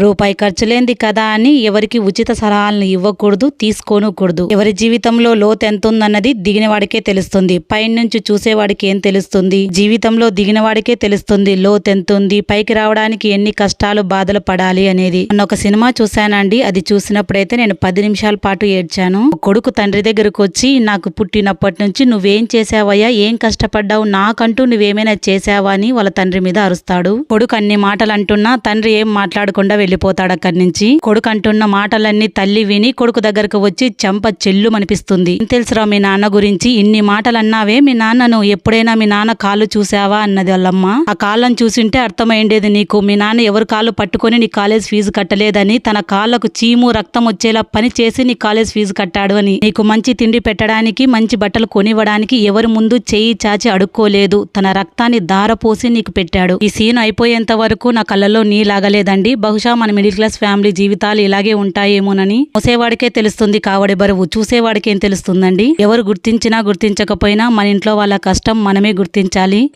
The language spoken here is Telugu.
రూపాయి ఖర్చు లేనిది కదా అని ఎవరికి ఉచిత సలహాలను ఇవ్వకూడదు తీసుకోనకూడదు. ఎవరి జీవితంలో లోతు ఎంత ఉందన్నది దిగిన వాడికే తెలుస్తుంది. పైనుంచి చూసేవాడికి ఏం తెలుస్తుంది? జీవితంలో దిగిన వాడికే తెలుస్తుంది లోతు ఎంత ఉంది పైకి రావడానికి ఎన్ని కష్టాలు బాధలు పడాలి అనేది. నన్ను ఒక సినిమా చూశానండి. అది చూసినప్పుడైతే నేను పది నిమిషాల పాటు ఏడ్చాను. కొడుకు తండ్రి దగ్గరకు వచ్చి నాకు పుట్టినప్పటి నుంచి నువ్వేం చేసావయ్యా ఏం కష్టపడ్డావు? నాకంటూ నువ్వేమైనా చేసావా అని వాళ్ళ తండ్రి మీద అరుస్తాడు. కొడుకు అన్ని మాటలు అంటున్నా తండ్రి ఏం మాట్లాడకుండా వెళ్ళిపోతాడు అక్కడి నుంచి. కొడుకు అంటున్న మాటలన్నీ తల్లి విని కొడుకు దగ్గరకు వచ్చి చెంప చెల్లు అనిపిస్తుంది తెలుసురా మీ నాన్న గురించి? ఇన్ని మాటలు అన్నావే మీ నాన్నను ఎప్పుడైనా మీ నాన్న కాళ్ళు చూసావా? అన్నది వాళ్ళమ్మ ఆ కాళ్ళను చూసింటే అర్థమైండేది నీకు. మీ నాన్న ఎవరు కాళ్ళు పట్టుకొని నీ కాలేజ్ ఫీజు కట్టలేదని తన కాళ్ళకు చీము రక్తం వచ్చేలా పని చేసి నీ కాలేజ్ ఫీజు కట్టాడు అని. నీకు మంచి తిండి పెట్టడానికి మంచి బట్టలు కొనివ్వడానికి ఎవరి ముందు చేయి చాచి అడుక్కోలేదు. తన రక్తాన్ని దారపోసి నీకు పెట్టాడు. ఈ సీన్ అయిపోయేంత వరకు నా కళ్ళలో నీ లాగలేదండి బహుశా మన మిడిల్ క్లాస్ ఫ్యామిలీ జీవితాలు ఇలాగే ఉంటాయేమోనని మోసేవాడికే తెలుస్తుంది కావడి బరువు. చూసేవాడికి ఏం తెలుస్తుందండి? ఎవరు గుర్తించినా గుర్తించకపోయినా మన ఇంట్లో వాళ్ళ కష్టం మనమే గుర్తించాలి.